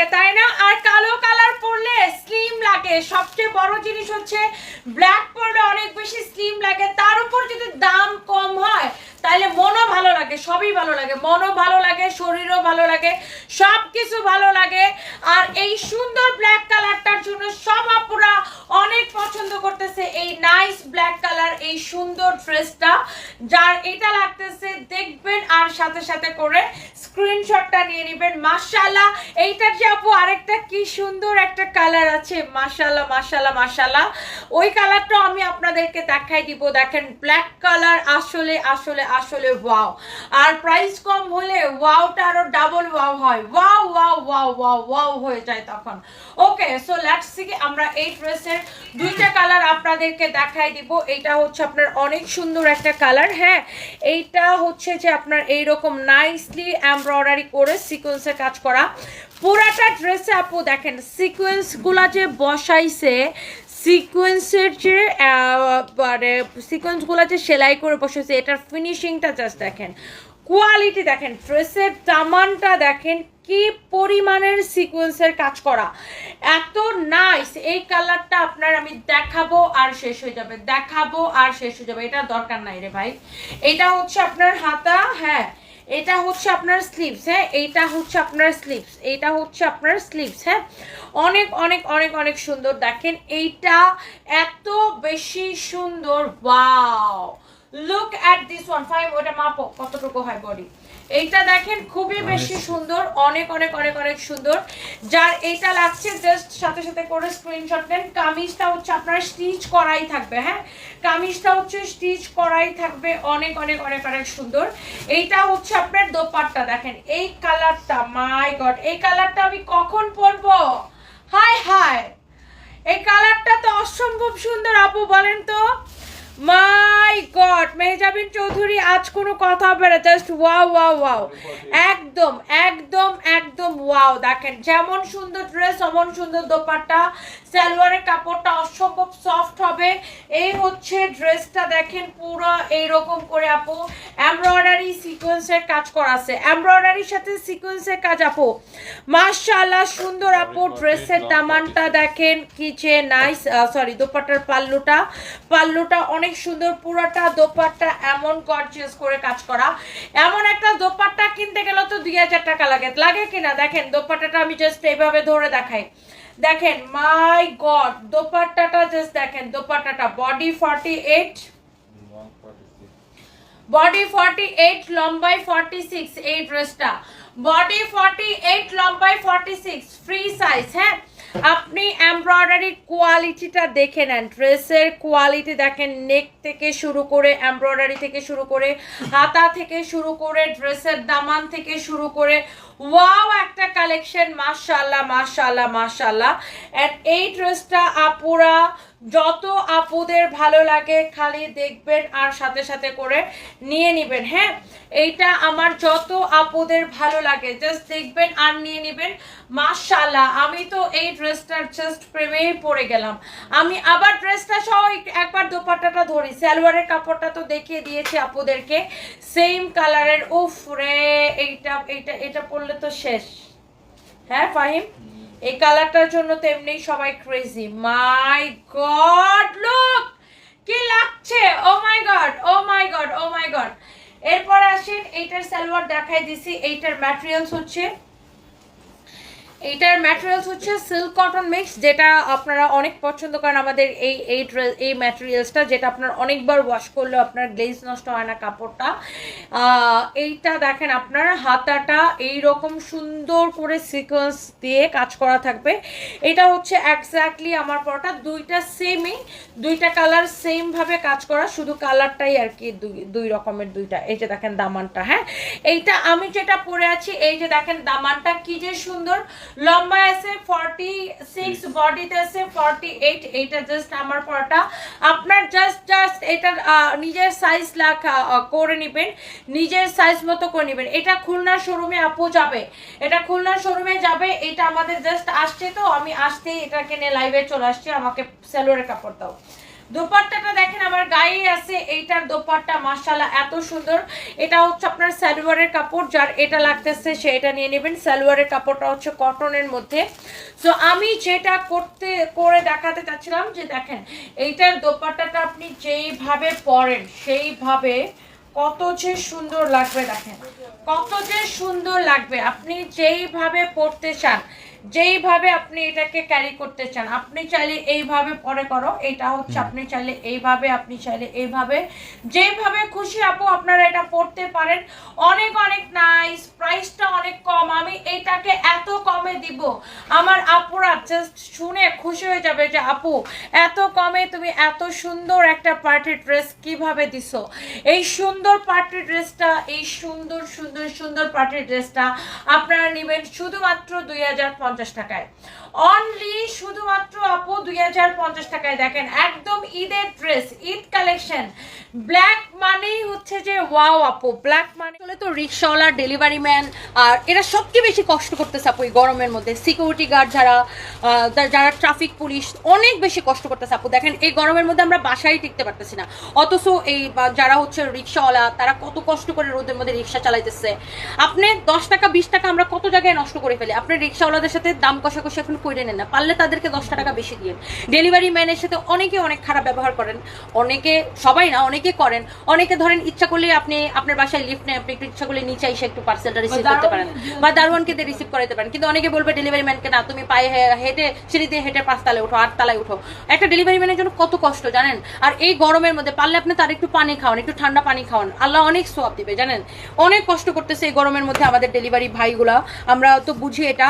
লাগে, তাই না? আর কালো কালার পরলে স্লিম লাগে। সবচেয়ে বড় জিনিস হচ্ছে ব্ল্যাক পরলে অনেক বেশি স্লিম লাগে। তার উপর যদি দাম কম হয় তাহলে মনও ভালো লাগে, সবই ভালো লাগে। মনও ভালো লাগে, শরীরও ভালো লাগে সব কিছু ভালো লাগে। আর এই সুন্দর ব্ল্যাক কালারটার জন্য সব আপুরা অনেক পছন্দ করতেছে এই নাইস ব্ল্যাক কালার এই সুন্দর ড্রেসটা যার এটা লাগতেছে, দেখবেন আর সাথে সাথে করে স্ক্রিনশটটা নিয়ে নেবেন। মাশাআল্লাহ, এইটার যে আপু আরেকটা কি সুন্দর একটা কালার আছে। মাশাআল্লাহ মাশাআল্লাহ মাশাআল্লাহ। ওই কালারটা আমি আপনাদেরকে দেখাই দিব। দেখেন ব্ল্যাক কালার আসলে আসলে আসলে ওয়াও আর প্রাইস কম হলে ওয়াওটা আরও ডাবল ওয়াও হয়। Wow wow wow wow wow হয়ে যায় তখন। ওকে সো লেটস সি আমরা এই ড্রেসের দুইটা কালার আপনাদেরকে দেখাই দিব। এটা হচ্ছে আপনার অনেক সুন্দর একটা কালার হ্যাঁ? এইটা হচ্ছে যে আপনার এইরকম নাইসলি এমব্রয়ডারি করে সিকোয়েন্সের কাজ করা। পুরাটা ড্রেসে আপু দেখেন সিকুয়েন্সগুলো যে বসাইছে সিকুয়েন্সের যে মানে সিকোয়েন্সগুলো যে সেলাই করে বসেছে এটার ফিনিশিংটা জাস্ট দেখেন। কোয়ালিটি দেখেন ড্রেসের দামানটা দেখেন, কি পরিমাণের সিকোয়েন্সের কাজ করা। এত নাইস এই কালারটা আপনার আমি দেখাবো আর শেষ হয়ে যাবে, দেখাবো আর শেষ হয়ে যাবে, এটা দরকার নাই রে ভাই। এটা হচ্ছে আপনার হাতা হ্যাঁ এটা হচ্ছে আপনার স্লিভস হ্যাঁ এইটা হচ্ছে আপনার স্লিভস এইটা হচ্ছে আপনার স্লিভস হ্যাঁ। অনেক অনেক অনেক অনেক সুন্দর দেখেন, এইটা এত বেশি সুন্দর wow look at this one five ওটা মাপো কতটুকু হয় বডি এইটা দেখেন খুবই বেশি সুন্দর অনেক অনেক অনেক অনেক সুন্দর। যার এইটা লাগছে জাস্ট সাথে সাথে করে স্ক্রিনশট নেন কামিজটা হচ্ছে আপনার স্টিচ করাই থাকবে হ্যাঁ? কামিজটা হচ্ছে স্টিচ করাই থাকবে অনেক অনেক অনেক অনেক সুন্দর। এইটা হচ্ছে আপনার দোপাট্টা দেখেন। এই কালারটা মাই গড এই কালারটা আমি কখন পরবো? হাই হাই এই কালারটা তো অসম্ভব সুন্দর আপু বলেন তো। মাই গড মেহজাবিন চৌধুরী আজ কোনো কথা হবে না জাস্ট ওয়াও ওয়াও ওয়াও একদম একদম একদম ওয়াও দেখেন যেমন সুন্দর ড্রেস অমন সুন্দর দোপাট্টা সালোয়ারের কাপড়টা অসম্ভব সফট হবে। এই হচ্ছে ড্রেসটা দেখেন পুরো এইরকম করে আপু এমব্রয়ডারি সিকোয়েন্সের কাজ করা আছে। এমব্রয়ডারির সাথে সিকোয়েন্সের কাজ আপু। মাশাআল্লাহ সুন্দর আপু ড্রেসের দামানটা দেখেন কিচে নাইস সরি দোপাট্টার পাল্লুটা। পাল্লুটা অনেক সুন্দর পুরোটা দোপাট্টা, এমন গর্জিয়াস করে কাজ করা। এমন একটা দোপাট্টা কিনতে গেলে তো দুই হাজার টাকা লাগে। লাগে কিনা? দেখেন, দোপাট্টাটা আমি জাস্ট এইভাবে ধরে দেখাই। দেখেন মাই গড দোপাট্টাটা জাস্ট দেখেন, দোপাট্টাটা। Body forty eight body forty eight লম্বাই forty six এই ড্রেসটা বডি ফর্টি এইট লম্বাই ফর্টি সিক্স ফ্রি সাইজ হ্যাঁ? আপনি এমব্রয়ডারির কোয়ালিটিটা দেখে নেন। ড্রেসের কোয়ালিটি দেখেন নেক থেকে শুরু করে এমব্রয়ডারি থেকে শুরু করে, হাতা থেকে শুরু করে ড্রেসের দামান থেকে শুরু করে। ওয়াও একটা কালেকশন মাশাল্লাহ মাশাল্লাহ মাশাল্লাহ অ্যান্ড এই ড্রেসটা আপুরা যত আপুদের ভালো লাগে খালি দেখবেন আর সাথে সাথে করে নিয়ে নেবেন হ্যাঁ? এইটা আমার যত আপুদের ভালো লাগে জাস্ট দেখবেন আর নিয়ে নেবেন। মাশাল্লাহ আমি তো এই ড্রেসটার জাস্ট প্রেমেই পড়ে গেলাম। আমি আবার ড্রেসটা সহ এক- একবার দোপাট্টাটা ধরি। সালোয়ারের কাপড়টা তো দেখিয়ে দিয়েছি আপুদেরকে। সেম কালারের উফ রে, এইটা এইটা এটা পরলে তো শেষ। হ্যাঁ ফাহিম? এই কালারটার জন্য তো এমনি সবাই ক্রেজি মাই গড লুক কি লাগছে? ও my God oh my God oh my God এরপর আসেন, এইটার সালোয়ার দেখাই দিছি, এইটার ম্যাটেরিয়ালস হচ্ছে এইটার ম্যাটেরিয়ালস হচ্ছে সিল্ক কটন মিক্স যেটা আপনারা অনেক পছন্দ করেন আমাদের এই এই ড্রেস এই ম্যাটেরিয়ালসটা যেটা আপনার অনেকবার ওয়াশ করলেও আপনার গ্লেজ নষ্ট হয় না কাপড়টা। এইটা দেখেন আপনার হাতাটা এই রকম সুন্দর করে সিকোয়েন্স দিয়ে কাজ করা থাকবে। এটা হচ্ছে এক্স্যাক্টলি আমার পরটা, দুইটা সেমই দুইটা কালার সেম ভাবে কাজ করা, শুধু কালারটাই আর কি দুই দুই রকমের দুইটা। এই যে দেখেন দামানটা হ্যাঁ? এইটা আমি যেটা পরে আছি, এই যে দেখেন দামানটা কি যে সুন্দর। লম্বা আছে ফর্টি সিক্স বডিতে আছে ফর্টি এইট এইটা জাস্ট আমার পরাটা আপনার জাস্ট জাস্ট এটা নিজের সাইজ লাখা করে নেবেন। নিজের সাইজ মতো করে নেবেন। এটা খুলনার শোরুমে আপু যাবে। এটা খুলনার শোরুমে যাবে। এটা আমাদের জাস্ট আসছে তো। আমি আসতেই এটাকে নিয়ে লাইভে চলে আসছি। আমাকে সেলোরের কাপড় দাও। দোপাট্টাটা দেখেন, আমার গায়ে আছে। এইটার দোপাট্টা, মাশাআল্লাহ, এত সুন্দর। এটা হচ্ছে আপনার সালোয়ারের কাপড়, যার এটা লাগতেছে সে এটা নিয়ে নেবেন। সালোয়ারের কাপড়টা হচ্ছে কটনের মধ্যে। সো আমি যেটা করতে, করে দেখাতে চাচ্ছিলাম যে দেখেন, এইটার দোপাট্টাটা আপনি যেইভাবে পরেন, সেইভাবে কত যে সুন্দর লাগবে দেখেন। কত যে সুন্দর লাগবে। আপনি যেইভাবে পড়তে চান যেইভাবে আপনি এটাকে ক্যারি করতে চান আপনি চাইলে এইভাবে পরে করো এটা হচ্ছে আপনি চাইলে এইভাবে আপনি চাইলে এইভাবে। যেভাবে খুশি আপু আপনারা এটা পড়তে পারেন। অনেক অনেক নাইস প্রাইসটা অনেক কম আমি এটাকে এত কমে দিব। আমার আপুরা জাস্ট শুনে খুশি হয়ে যাবে যে আপু এত কমে তুমি এত সুন্দর একটা পার্টি ড্রেস কীভাবে দিছো? এই সুন্দর পার্টি ড্রেসটা এই সুন্দর সুন্দর সুন্দর পার্টি ড্রেসটা আপনারা নেবেন শুধুমাত্র দুই হাজার পঞ্চাশ টাকায়। অনলি শুধুমাত্র আপু দুই হাজার পঞ্চাশ টাকায় দেখেন। একদম ঈদের ড্রেস ঈদ কালেকশন ব্ল্যাক মানেই হচ্ছে যে ওয়াও আপু ব্ল্যাক মানে হলে তো রিক্সাওয়ালা ডেলিভারি ম্যান আর এরা সবচেয়ে বেশি কষ্ট করতেছে আপু এই গরমের মধ্যে। সিকিউরিটি গার্ড যারা যারা ট্রাফিক পুলিশ অনেক বেশি কষ্ট করতেছে আপু। দেখেন, এই গরমের মধ্যে আমরা বাসায় টিকতে পারতেছি না। অথচ এই যারা হচ্ছে রিক্সাওয়ালা তারা কত কষ্ট করে রোদের মধ্যে রিক্সা চালাইতেছে। আপনি দশ টাকা, বিশ টাকা আমরা কত জায়গায় নষ্ট করে ফেলি? আপনি রিক্সাওয়ালাদের সাথে দাম কষাকষি এখন করে নেন না পারলে তাদেরকে দশ টাকা বেশি দিয়ে ডেলিভারি ম্যানের সাথে অনেকে অনেক খারাপ ব্যবহার করেন অনেকে সবাই না অনেকে করেন। অনেকে ধরেন ইচ্ছা করলে আপনি আপনার বাসায় লিফট নেই আপনি একটু ইচ্ছা করলে নিচে এসে একটু পার্সেলটা রিসিভ করতে পারেন। বা দারোয়ানকে দিয়ে রিসিভ করাতে পারেন। কিন্তু অনেকে বলবে ডেলিভারি ম্যানকে না তুমি পায়ে হেঁটে সিঁড়ি দিয়ে হেঁটে পাঁচ তালায় উঠো আট তালায় উঠো। একটা ডেলিভারি ম্যানের জন্য কত কষ্ট জানেন? আর এই গরমের মধ্যে পারলে আপনি তার একটু পানি খাওয়ান একটু ঠান্ডা পানি খাওয়ান। আল্লাহ অনেক সোয়াব দিবে জানেন? অনেক কষ্ট করতেছে এই গরমের মধ্যে আমাদের ডেলিভারি ভাইগুলা। আমরা তো বুঝি এটা।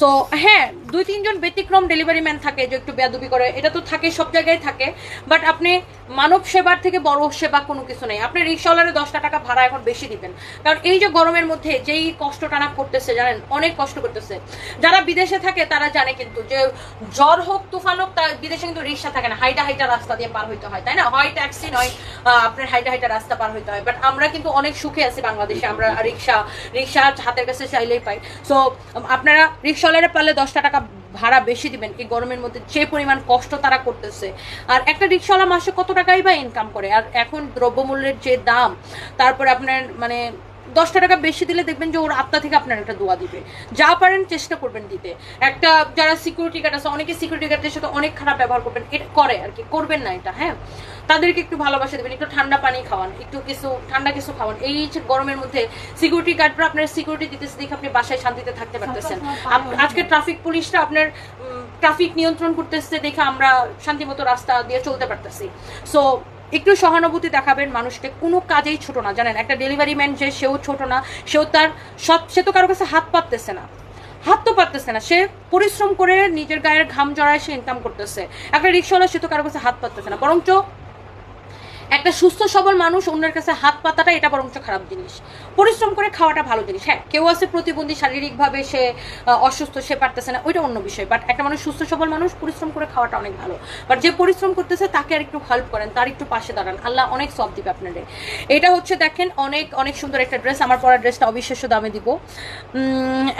সো হ্যাঁ দুই তিনজন ব্যতিক্রম ডেলিভারি ম্যান থাকে যে একটু বেয়াদবি করে, এটা তো থাকে, সব জায়গায় থাকে। বাট আপনি মানব সেবার থেকে বড় সেবা কোনো কিছু নেই। আপনি রিক্সাওয়ালারে দশটা টাকা ভাড়া এখন বেশি দিবেন। কারণ এই যে গরমের মধ্যে যেই কষ্টটা না করতেছে, জানেন, অনেক কষ্ট করতেছে। যারা বিদেশে থাকে তারা জানে কিন্তু যে জ্বর হোক, তুফান হোক তার বিদেশে কিন্তু রিক্সা থাকে না। হাইটা হাইটা রাস্তা দিয়ে পার হইতে হয়, তাই না? হয় ট্যাক্সি, নয় আপনার হাইটা হাইটা রাস্তা পার হইতে হয়। বাট আমরা কিন্তু অনেক সুখে আছি বাংলাদেশে। আমরা রিক্সা রিক্সা হাতের কাছে চাইলেই পাই। সো আপনারা রিক্সাওয়ালারা পারলে দশটা টাকা ভাড়া বেশি দিবেন, এই গরমের মধ্যে যে পরিমাণ কষ্ট তারা করতেছে। আর একটা রিক্সাওয়ালা মাসে কত টাকাই বা ইনকাম করে? আর এখন দ্রব্যমূল্যের যে দাম, তারপরে আপনার মানে দশটা টাকা বেশি দিলে দেখবেন যে ওর আত্মা থেকে আপনার একটা দোয়া দিবে। যা পারেন চেষ্টা করবেন দিতে। একটা যারা সিকিউরিটি গার্ড আছে অনেকে সিকিউরিটি গার্ডদের সাথে অনেক খারাপ ব্যবহার করবেন এটা করে আর কি করবেন না এটা হ্যাঁ? তাদেরকে একটু ভালোবাসা দেবেন একটু ঠান্ডা পানি খাওয়ান একটু কিছু ঠান্ডা কিছু খাওয়ান। এই গরমের মধ্যে সিকিউরিটি গার্ডরা আপনার সিকিউরিটি দিতেছে দেখে আপনি বাসায় শান্তিতে থাকতে পারতেছেন। আজকে ট্রাফিক পুলিশরা আপনার ট্রাফিক নিয়ন্ত্রণ করতেছে দেখে আমরা শান্তিমতো রাস্তা দিয়ে চলতে পারতেছি। সো একটু সহানুভূতি দেখাবেন মানুষকে, কোনো কাজেই ছোট না। জানেন, একটা ডেলিভারি ম্যান যে, সেও ছোট না, সেও তার সব সে তো কারও কাছে হাত পাততেছে না। হাত তো পাততেছে না। সে পরিশ্রম করে নিজের গায়ের ঘাম জড়ায় সে ইনকাম করতেছে। একটা রিক্সাওয়ালা সে তো কারও কাছে হাত পাততেছে না। বরঞ্চ একটা সুস্থ, সবল মানুষ অন্যের কাছে হাত পাতাটা এটা বরঞ্চ খারাপ জিনিস। পরিশ্রম করে খাওয়াটা ভালো জিনিস। হ্যাঁ কেউ আছে প্রতিবন্ধী, শারীরিকভাবে সে অসুস্থ, সে পারতেছে না, ওইটা অন্য বিষয়। বাট একটা মানুষ সুস্থ, সবল মানুষ পরিশ্রম করে খাওয়াটা অনেক ভালো। বাট যে পরিশ্রম করতেছে তাকে আর একটু হেল্প করেন, তার একটু পাশে দাঁড়ান। আল্লাহ অনেক সব দিবে আপনাদের। এটা হচ্ছে দেখেন অনেক অনেক সুন্দর একটা ড্রেস আমার পরা ড্রেসটা অবিশ্বাস্য দামে দিব।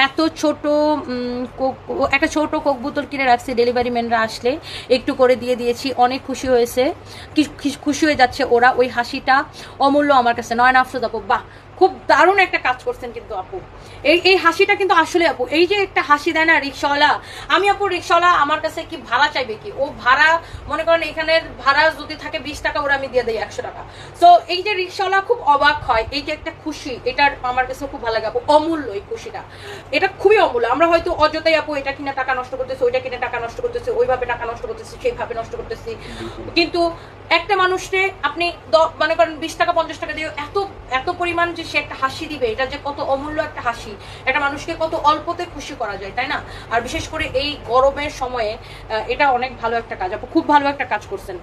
এত ছোট একটা ছোট কোক বোতল কিনে রাখছি। ডেলিভারি ম্যানরা আসলে একটু করে দিয়ে দিয়েছি। অনেক খুশি হয়েছে। খুশি হয়ে যাচ্ছে। ওরা ওই হাসিটা অমূল্য আমার কাছে। নয়ন আফরোজ আপু, বাহ, খুব দারুণ একটা কাজ করছেন কিন্তু আপু। এই এই হাসিটা কিন্তু আসলে আপু, এই যে একটা হাসি দেয় না রিক্সাওয়ালা, আমি আপু রিক্সাওয়ালা আমার কাছে কি ভাড়া চাইবে কি? ও ভাড়া, মনে করেন এখানের ভাড়া যদি থাকে বিশ টাকা, ওরা আমি দিয়ে দিই একশো টাকা। তো এই যে রিক্সাওয়ালা খুব অবাক হয়, এই যে একটা খুশি, এটার আমার কাছে খুব ভালো লাগে আপু, অমূল্য এই খুশিটা। এটা খুবই অমূল্য। আমরা হয়তো অযথাই আপু এটা কিনে টাকা নষ্ট করতেছি, ওইটা কিনে টাকা নষ্ট করতেছি, ওইভাবে টাকা নষ্ট করতেছি, সেইভাবে নষ্ট করতেছি। কিন্তু একটা মানুষকে আপনি মনে করেন বিশ টাকা, পঞ্চাশ টাকা দিয়ে এত এত পরিমাণ যে সে একটা হাসি দিবে, এটা যে কত অমূল্য একটা হাসি, একটা মানুষকে কত অল্পতে খুশি করা যায়, তাই না? আর বিশেষ করে এই গরমের সময়ে এটা অনেক ভালো একটা কাজ। আপু, খুব ভালো একটা কাজ করছেন।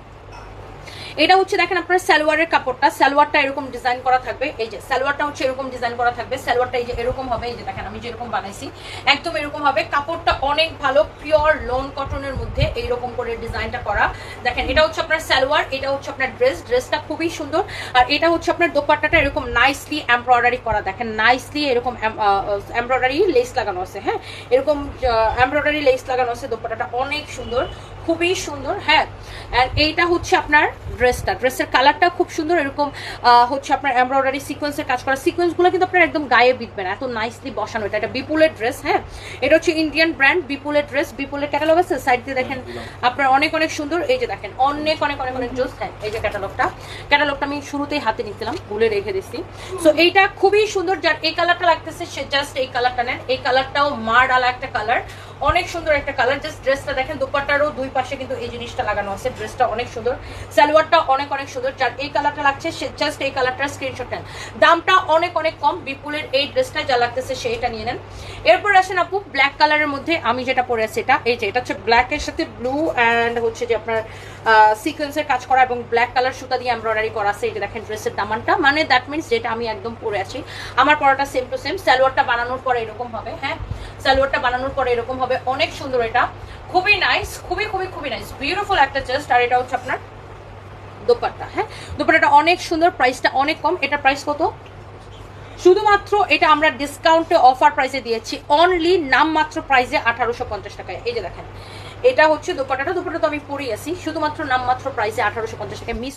এটা হচ্ছে দেখেন আপনার সালোয়ারের কাপড়টা, সালোয়ারটা এরকম ডিজাইন করা থাকবে। এই যে সালোয়ারটা হচ্ছে এরকম ডিজাইন করা থাকবে, সালোয়ারটা এই যে এরকম হবে, এই যে দেখেন আমি যেরকম বানাইছি, একদম এরকম হবে। কাপড়টা অনেক ভালো পিওর লোন কটনের মধ্যে এইরকম করে ডিজাইনটা করা। দেখেন, এটা হচ্ছে আপনার সালোয়ার, এটা হচ্ছে আপনার ড্রেস ড্রেসটা খুবই সুন্দর। আর এটা হচ্ছে আপনার দোপাট্টাটা এরকম নাইসলি এমব্রয়ডারি করা। দেখেন নাইসলি এরকম এমব্রয়ডারি লেস লাগানো আছে হ্যাঁ? এরকম এমব্রয়ডারি লেস লাগানো আছে দোপাট্টাটা, অনেক সুন্দর, খুবই সুন্দর হ্যাঁ? আর এইটা হচ্ছে আপনার ড্রেসটা ড্রেসের কালারটা খুব সুন্দর এরকম হচ্ছে আপনার এমব্রয়ডারি সিকোয়েন্সের কাজ করা। সিকোয়েন্সগুলো কিন্তু আপনার একদম গায়ে বিধবে না এত নাইসলি বসানো এটা। এটা বিপুলের ড্রেস হ্যাঁ? এটা হচ্ছে ইন্ডিয়ান ব্র্যান্ড বিপুলের ড্রেস বিপুলের ক্যাটালগ আছে। সাইড দিয়ে দেখেন আপনার অনেক অনেক সুন্দর। এই যে দেখেন অনেক অনেক অনেক অনেক জোস হ্যাঁ এই যে ক্যাটালগটা ক্যাটালগটা আমি শুরুতেই হাতে নিছিলাম ভুলে রেখে দিচ্ছি সো এইটা খুবই সুন্দর যার এই কালারটা লাগতেছে সে জাস্ট এই কালারটা নেন। এই কালারটাও মার আলা একটা কালার অনেক সুন্দর একটা কালার জাস্ট ড্রেসটা দেখেন, দুপাট্টারও দুই পাশে কিন্তু এই জিনিসটা লাগানো আছে ড্রেসটা অনেক সুন্দর। সালোয়ারটা অনেক অনেক সুন্দর। যার এই কালারটা লাগছে জাস্ট এই কালারটার স্ক্রিনশট নেন। দামটা অনেক অনেক কম, বিপুলের এই ড্রেসটা যা লাগতেছে সেইটা নিয়ে নেন। এরপর আসেন আপু ব্ল্যাক কালারের মধ্যে আমি যেটা পরে আছি এটা, এই যে, এটা হচ্ছে ব্ল্যাকের সাথে ব্লু অ্যান্ড হচ্ছে যে আপনার সিকোয়েন্সের কাজ করা এবং ব্ল্যাক কালার সুতা দিয়ে এমব্রয়ডারি করা আছে এটা দেখেন ড্রেসের দামানটা। মানে দ্যাট মিনস যেটা আমি একদম পরে আছি। আমার পরাটা সেম টু সেম সালোয়ারটা বানানোর পরে এরকম হবে হ্যাঁ? সালোয়ারটা বানানোর পরে এরকম হবে। অনেক সুন্দর এটা। খুবই নাইস খুবই খুবই খুবই নাইস বিউটিফুল একটা জাস্ট আর এটা হচ্ছে আপনার দোপাট্টা হ্যাঁ? দোপাট্টাটা অনেক সুন্দর প্রাইসটা অনেক কম। এটা প্রাইস কত? শুধুমাত্র এটা আমরা ডিসকাউন্টে অফার প্রাইসে দিয়েছি। অনলি নামমাত্র প্রাইসে আঠারোশো পঞ্চাশ টাকায়। এই যে দেখেন, এটা হচ্ছে দোপাট্টা তো আমি পরেই আছি। শুধুমাত্র নামমাত্র প্রাইসে আঠারোশো পঞ্চাশ টাকায়। মিস